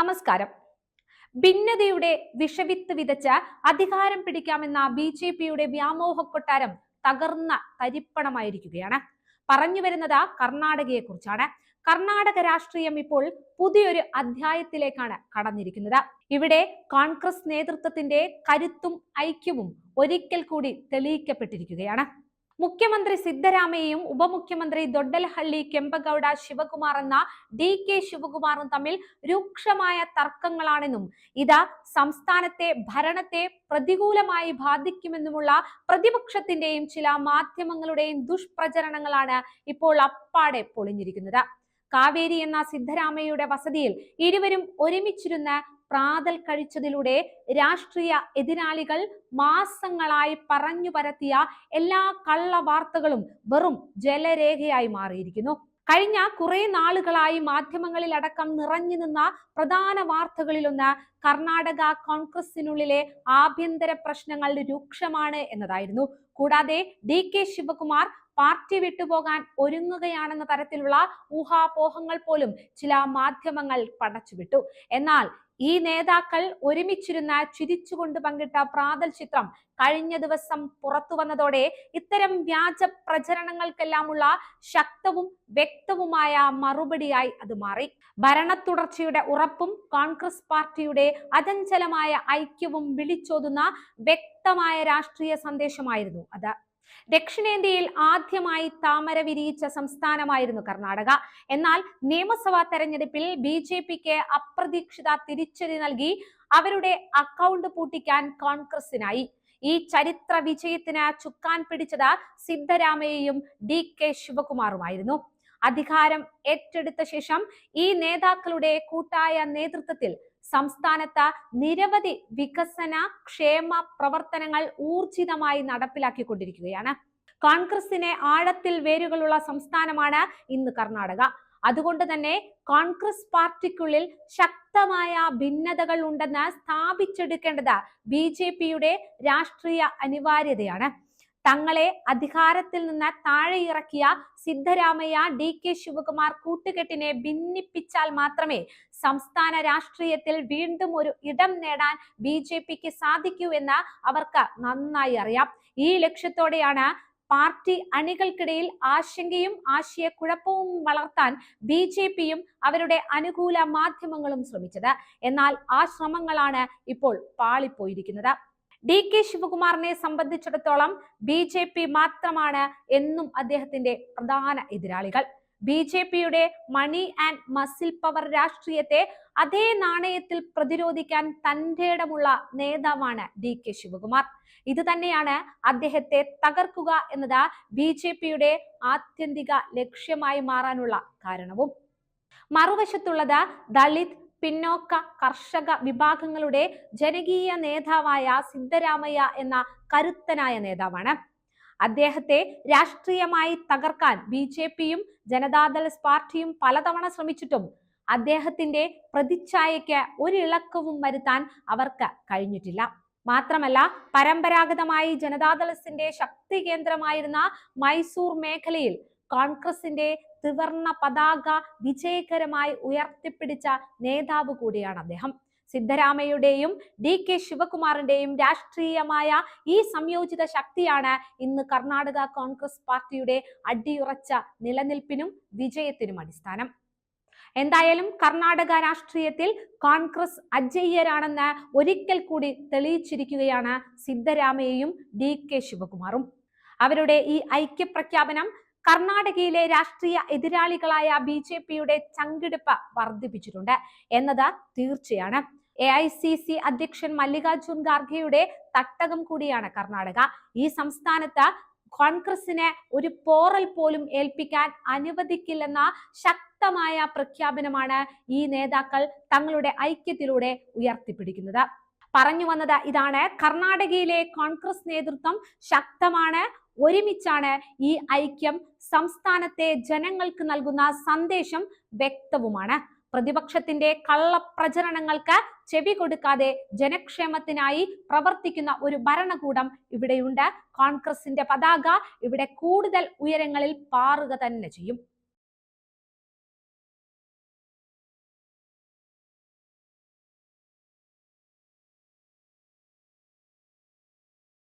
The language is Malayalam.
നമസ്കാരം. ഭിന്നതയുടെ വിഷവിത്ത് വിതച്ച് അധികാരം പിടിക്കാമെന്ന ബി ജെ പിയുടെ വ്യാമോഹ കൊട്ടാരം തകർന്ന തരിപ്പണമായിരിക്കുകയാണ്. പറഞ്ഞു വരുന്നത് കർണാടകയെ കുറിച്ചാണ് കർണാടക രാഷ്ട്രീയം ഇപ്പോൾ പുതിയൊരു അധ്യായത്തിലേക്കാണ് കടന്നിരിക്കുന്നത്. ഇവിടെ കോൺഗ്രസ് നേതൃത്വത്തിന്റെ കരുത്തും ഐക്യവും ഒരിക്കൽ കൂടി തെളിയിക്കപ്പെട്ടിരിക്കുകയാണ്. മുഖ്യമന്ത്രി സിദ്ധരാമയ്യയും ഉപമുഖ്യമന്ത്രി ദൊഡ്ഡൽഹള്ളി കെമ്പഗൌഡ ശിവകുമാർ എന്ന ഡി കെ ശിവകുമാറും തമ്മിൽ രൂക്ഷമായ തർക്കങ്ങളാണെന്നും ഇത് സംസ്ഥാനത്തെ ഭരണത്തെ പ്രതികൂലമായി ബാധിക്കുമെന്നുമുള്ള പ്രതിപക്ഷത്തിന്റെയും ചില മാധ്യമങ്ങളുടെയും ദുഷ്പ്രചരണങ്ങളാണ് ഇപ്പോൾ അപ്പാടെ പൊളിഞ്ഞിരിക്കുന്നത്. കാവേരി എന്ന സിദ്ധരാമയ്യയുടെ വസതിയിൽ ഇരുവരും ഒരുമിച്ചിരുന്ന് പ്രാതൽ കഴിച്ചതിലൂടെ രാഷ്ട്രീയ എതിരാളികൾ മാസങ്ങളായി പറഞ്ഞു പരത്തിയ എല്ലാ കള്ള വാർത്തകളും വെറും ജലരേഖയായി മാറിയിരിക്കുന്നു. കഴിഞ്ഞ കുറെ നാളുകളായി മാധ്യമങ്ങളിൽ അടക്കം നിറഞ്ഞു നിന്ന പ്രധാന വാർത്തകളിലൊന്ന് കർണാടക കോൺഗ്രസിനുള്ളിലെ ആഭ്യന്തര പ്രശ്നങ്ങൾ രൂക്ഷമാണ് എന്നതായിരുന്നു. കൂടാതെ ഡി കെ ശിവകുമാർ പാർട്ടി വിട്ടുപോകാൻ ഒരുങ്ങുകയാണെന്ന തരത്തിലുള്ള ഊഹാപോഹങ്ങൾ പോലും ചില മാധ്യമങ്ങൾ പടച്ചുവിട്ടു. എന്നാൽ ഈ നേതാക്കൾ ഒരുമിച്ചിരുന്ന ചിരിച്ചുകൊണ്ട് പങ്കിട്ട പ്രാതൽ ചിത്രം കഴിഞ്ഞ ദിവസം പുറത്തു വന്നതോടെ ഇത്തരം വ്യാജ പ്രചരണങ്ങൾക്കെല്ലാമുള്ള ശക്തവും വ്യക്തവുമായ മറുപടിയായി അത് മാറി. ഭരണ തുടർച്ചയുടെ ഉറപ്പും കോൺഗ്രസ് പാർട്ടിയുടെ അചഞ്ചലമായ ഐക്യവും വിളിച്ചോതുന്ന വ്യക്തമായ രാഷ്ട്രീയ സന്ദേശമായിരുന്നു അത്. ദക്ഷിണേന്ത്യയിൽ ആദ്യമായി താമര വിരിയിച്ച സംസ്ഥാനമായിരുന്നു കർണാടക. എന്നാൽ നിയമസഭാ തെരഞ്ഞെടുപ്പിൽ ബി ജെ പിക്ക് അപ്രതീക്ഷിത തിരിച്ചടി നൽകി അവരുടെ അക്കൗണ്ട് പൂട്ടിക്കാൻ കോൺഗ്രസിനായി ഈ ചരിത്ര വിജയത്തിന് ചുക്കാൻ പിടിച്ചത് സിദ്ധരാമയ്യയും ഡി കെ ശിവകുമാറുമായിരുന്നു. അധികാരം ഏറ്റെടുത്ത ശേഷം ഈ നേതാക്കളുടെ കൂട്ടായ നേതൃത്വത്തിൽ സംസ്ഥാനത്ത് നിരവധി വികസന ക്ഷേമ പ്രവർത്തനങ്ങൾ ഊർജിതമായി നടപ്പിലാക്കിക്കൊണ്ടിരിക്കുകയാണ്. കോൺഗ്രസിനെ ആഴത്തിൽ വേരുകളുള്ള സംസ്ഥാനമാണ് ഇന്ന് കർണാടക. അതുകൊണ്ട് തന്നെ കോൺഗ്രസ് പാർട്ടിക്കുള്ളിൽ ശക്തമായ ഭിന്നതകൾ ഉണ്ടെന്ന് സ്ഥാപിച്ചെടുക്കേണ്ടത് ബി രാഷ്ട്രീയ അനിവാര്യതയാണ്. തങ്ങളെ അധികാരത്തിൽ നിന്ന് താഴെ ഇറക്കിയ സിദ്ധരാമയ്യ ഡി കെ ശിവകുമാർ കൂട്ടുകെട്ടിനെ ഭിന്നിപ്പിച്ചാൽ മാത്രമേ സംസ്ഥാന രാഷ്ട്രീയത്തിൽ വീണ്ടും ഒരു ഇടം നേടാൻ ബി ജെ പിക്ക് സാധിക്കൂ എന്ന് അവർക്ക് നന്നായി അറിയാം. ഈ ലക്ഷ്യത്തോടെയാണ് പാർട്ടി അണികൾക്കിടയിൽ ആശങ്കയും ആശയക്കുഴപ്പവും വളർത്താൻ ബി ജെ പിയും അവരുടെ അനുകൂല മാധ്യമങ്ങളും ശ്രമിച്ചത്. എന്നാൽ ആ ശ്രമങ്ങളാണ് ഇപ്പോൾ പാളിപ്പോയിരിക്കുന്നത്. ഡി കെ ശിവകുമാറിനെ സംബന്ധിച്ചിടത്തോളം ബി ജെ പി മാത്രമാണ് എന്നും അദ്ദേഹത്തിന്റെ പ്രധാന എതിരാളികൾ. ബി ജെ പിയുടെ മണി ആൻഡ് മസിൽ പവർ രാഷ്ട്രീയത്തെ അതേ നാണയത്തിൽ പ്രതിരോധിക്കാൻ തന്റെ ഇടമുള്ള നേതാവാണ് ഡി കെ ശിവകുമാർ. ഇത് തന്നെയാണ് അദ്ദേഹത്തെ തകർക്കുക എന്നത് ബി ജെ പിയുടെ ആത്യന്തിക ലക്ഷ്യമായി മാറാനുള്ള കാരണവും. മറുവശത്തുള്ളത് ദളിത് പിന്നോക്ക കർഷക വിഭാഗങ്ങളുടെ ജനകീയ നേതാവായ സിദ്ധരാമയ്യ എന്ന കരുത്തനായ നേതാവാണ്. അദ്ദേഹത്തെ രാഷ്ട്രീയമായി തകർക്കാൻ ബി ജെ പിയും ജനതാദൾ പാർട്ടിയും പലതവണ ശ്രമിച്ചിട്ടും അദ്ദേഹത്തിന്റെ പ്രതിച്ഛായയ്ക്ക് ഒരിളക്കവും വരുത്താൻ അവർക്ക് കഴിഞ്ഞിട്ടില്ല. മാത്രമല്ല പരമ്പരാഗതമായി ജനതാദളത്തിന്റെ ശക്തി കേന്ദ്രമായിരുന്ന മൈസൂർ മേഖലയിൽ കോൺഗ്രസിന്റെ ത്രിവർണ പതാക വിജയകരമായി ഉയർത്തിപ്പിടിച്ച നേതാവ് കൂടിയാണ് അദ്ദേഹം. സിദ്ധരാമയുടെയും ഡി കെ ശിവകുമാറിന്റെയും രാഷ്ട്രീയമായ ഈ സംയോജിത ശക്തിയാണ് ഇന്ന് കർണാടക കോൺഗ്രസ് പാർട്ടിയുടെ അടിയുറച്ച നിലനിൽപ്പിനും വിജയത്തിനും അടിസ്ഥാനം. എന്തായാലും കർണാടക രാഷ്ട്രീയത്തിൽ കോൺഗ്രസ് അജയ്യരാണെന്ന് ഒരിക്കൽ കൂടി തെളിയിച്ചിരിക്കുകയാണ് സിദ്ധരാമയ്യയും ഡി കെ ശിവകുമാറും. അവരുടെ ഈ ഐക്യപ്രഖ്യാപനം കർണാടകയിലെ രാഷ്ട്രീയ എതിരാളികളായ ബി ജെ പിയുടെ ചങ്കിടിപ്പ് വർദ്ധിപ്പിച്ചിട്ടുണ്ട് എന്നത് തീർച്ചയാണ്. എ ഐ സി സി അധ്യക്ഷൻ മല്ലികാർജുൻ ഖാർഗെയുടെ തട്ടകം കൂടിയാണ് കർണാടക. ഈ സംസ്ഥാനത്ത് കോൺഗ്രസിനെ ഒരു പോറൽ പോലും ഏൽപ്പിക്കാൻ അനുവദിക്കില്ലെന്ന ശക്തമായ പ്രഖ്യാപനമാണ് ഈ നേതാക്കൾ തങ്ങളുടെ ഐക്യത്തിലൂടെ ഉയർത്തിപ്പിടിക്കുന്നത്. പറഞ്ഞു വന്നത് ഇതാണ്. കർണാടകയിലെ കോൺഗ്രസ് നേതൃത്വം ശക്തമാണ്. ഒരുമിച്ചാണ് ഈ ഐക്യം സംസ്ഥാനത്തെ ജനങ്ങൾക്ക് നൽകുന്ന സന്ദേശം വ്യക്തവുമാണ്. പ്രതിപക്ഷത്തിന്റെ കള്ളപ്രചരണങ്ങൾക്ക് ചെവി കൊടുക്കാതെ ജനക്ഷേമത്തിനായി പ്രവർത്തിക്കുന്ന ഒരു ഭരണകൂടം ഇവിടെയുണ്ട്. കോൺഗ്രസിന്റെ പതാക ഇവിടെ കൂടുതൽ ഉയരങ്ങളിൽ പാറുക തന്നെ ചെയ്യും.